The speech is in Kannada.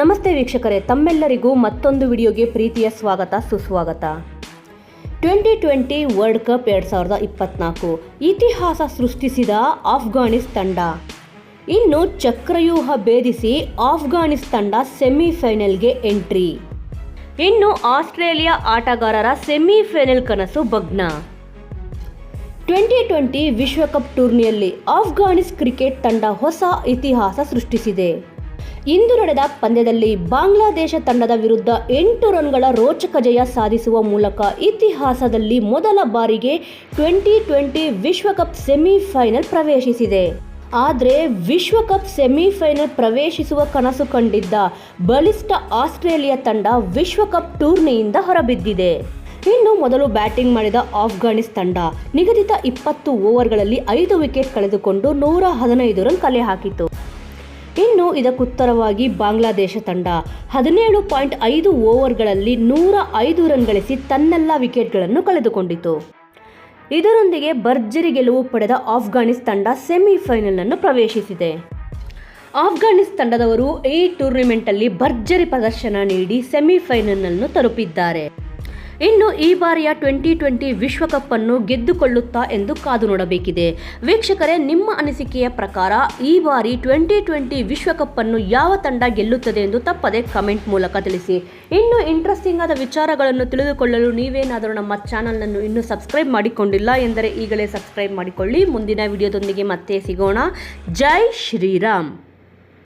ನಮಸ್ತೆ ವೀಕ್ಷಕರೇ, ತಮ್ಮೆಲ್ಲರಿಗೂ ಮತ್ತೊಂದು ವಿಡಿಯೋಗೆ ಪ್ರೀತಿಯ ಸ್ವಾಗತ, ಸುಸ್ವಾಗತ. ಟ್ವೆಂಟಿ ಟ್ವೆಂಟಿ ವರ್ಲ್ಡ್ ಕಪ್ ಎರಡು ಸಾವಿರದ ಇಪ್ಪತ್ನಾಲ್ಕು, ಇತಿಹಾಸ ಸೃಷ್ಟಿಸಿದ ಆಫ್ಘಾನಿಸ್ ತಂಡ. ಇನ್ನು ಚಕ್ರವ್ಯೂಹ ಭೇದಿಸಿ ಆಫ್ಘಾನಿಸ್ ತಂಡ ಸೆಮಿಫೈನಲ್ಗೆ ಎಂಟ್ರಿ. ಇನ್ನು ಆಸ್ಟ್ರೇಲಿಯಾ ಆಟಗಾರರ ಸೆಮಿಫೈನಲ್ ಕನಸು ಭಗ್ನ. ಟ್ವೆಂಟಿ ಟ್ವೆಂಟಿ ವಿಶ್ವಕಪ್ ಟೂರ್ನಿಯಲ್ಲಿ ಆಫ್ಘಾನಿಸ್ ಕ್ರಿಕೆಟ್ ತಂಡ ಹೊಸ ಇತಿಹಾಸ ಸೃಷ್ಟಿಸಿದೆ. ಇಂದು ನಡೆದ ಪಂದ್ಯದಲ್ಲಿ ಬಾಂಗ್ಲಾದೇಶ ತಂಡದ ವಿರುದ್ಧ ಎಂಟು ರನ್ಗಳ ರೋಚಕ ಜಯ ಸಾಧಿಸುವ ಮೂಲಕ ಇತಿಹಾಸದಲ್ಲಿ ಮೊದಲ ಬಾರಿಗೆ ಟ್ವೆಂಟಿ ಟ್ವೆಂಟಿ ವಿಶ್ವಕಪ್ ಸೆಮಿಫೈನಲ್ ಪ್ರವೇಶಿಸಿದೆ. ಆದರೆ ವಿಶ್ವಕಪ್ ಸೆಮಿಫೈನಲ್ ಪ್ರವೇಶಿಸುವ ಕನಸು ಕಂಡಿದ್ದ ಬಲಿಷ್ಠ ಆಸ್ಟ್ರೇಲಿಯಾ ತಂಡ ವಿಶ್ವಕಪ್ ಟೂರ್ನಿಯಿಂದ ಹೊರಬಿದ್ದಿದೆ. ಇನ್ನು ಮೊದಲು ಬ್ಯಾಟಿಂಗ್ ಮಾಡಿದ ಆಫ್ಘಾನಿಸ್ ತಂಡ ನಿಗದಿತ ಇಪ್ಪತ್ತು ಓವರ್ಗಳಲ್ಲಿ ಐದು ವಿಕೆಟ್ ಕಳೆದುಕೊಂಡು ನೂರ ಹದಿನೈದು ರನ್ ಕಲೆ ಹಾಕಿತು ಇನ್ನು ಇದಕ್ಕುತ್ತರವಾಗಿ ಬಾಂಗ್ಲಾದೇಶ ತಂಡ. ಹದಿನೇಳು ಪಾಯಿಂಟ್ ಐದು ಓವರ್ಗಳಲ್ಲಿ ನೂರ ಐದು ರನ್ ಗಳಿಸಿ ತನ್ನೆಲ್ಲ ವಿಕೆಟ್ಗಳನ್ನು ಕಳೆದುಕೊಂಡಿತು. ಇದರೊಂದಿಗೆ ಭರ್ಜರಿ ಗೆಲುವು ಪಡೆದ ಆಫ್ಘಾನಿಸ್ ತಂಡ ಸೆಮಿಫೈನಲ್ ಪ್ರವೇಶಿಸಿದೆ. ಆಫ್ಘಾನಿಸ್ ತಂಡದವರು ಈ ಟೂರ್ನಿಮೆಂಟಲ್ಲಿ ಭರ್ಜರಿ ಪ್ರದರ್ಶನ ನೀಡಿ ಸೆಮಿಫೈನಲ್ ತಲುಪಿದ್ದಾರೆ. ಇನ್ನು ಈ ಬಾರಿಯ ಟ್ವೆಂಟಿ ಟ್ವೆಂಟಿ ವಿಶ್ವಕಪ್ ಅನ್ನು ಗೆದ್ದುಕೊಳ್ಳುತ್ತಾ ಎಂದು ಕಾದು ನೋಡಬೇಕಿದೆ. ವೀಕ್ಷಕರೇ, ನಿಮ್ಮ ಅನಿಸಿಕೆಯ ಪ್ರಕಾರ ಈ ಬಾರಿ ಟ್ವೆಂಟಿ ಟ್ವೆಂಟಿ ವಿಶ್ವಕಪ್ ಅನ್ನು ಯಾವ ತಂಡ ಗೆಲ್ಲುತ್ತದೆ ಎಂದು ತಪ್ಪದೆ ಕಮೆಂಟ್ ಮೂಲಕ ತಿಳಿಸಿ. ಇನ್ನು ಇಂಟ್ರೆಸ್ಟಿಂಗ್ ಆದ ವಿಚಾರಗಳನ್ನು ತಿಳಿದುಕೊಳ್ಳಲು ನೀವೇನಾದರೂ ನಮ್ಮ ಚಾನಲನ್ನು ಇನ್ನೂ ಸಬ್ಸ್ಕ್ರೈಬ್ ಮಾಡಿಕೊಂಡಿಲ್ಲ ಎಂದರೆ ಈಗಲೇ ಸಬ್ಸ್ಕ್ರೈಬ್ ಮಾಡಿಕೊಳ್ಳಿ. ಮುಂದಿನ ವಿಡಿಯೋದೊಂದಿಗೆ ಮತ್ತೆ ಸಿಗೋಣ. ಜೈ ಶ್ರೀರಾಮ್.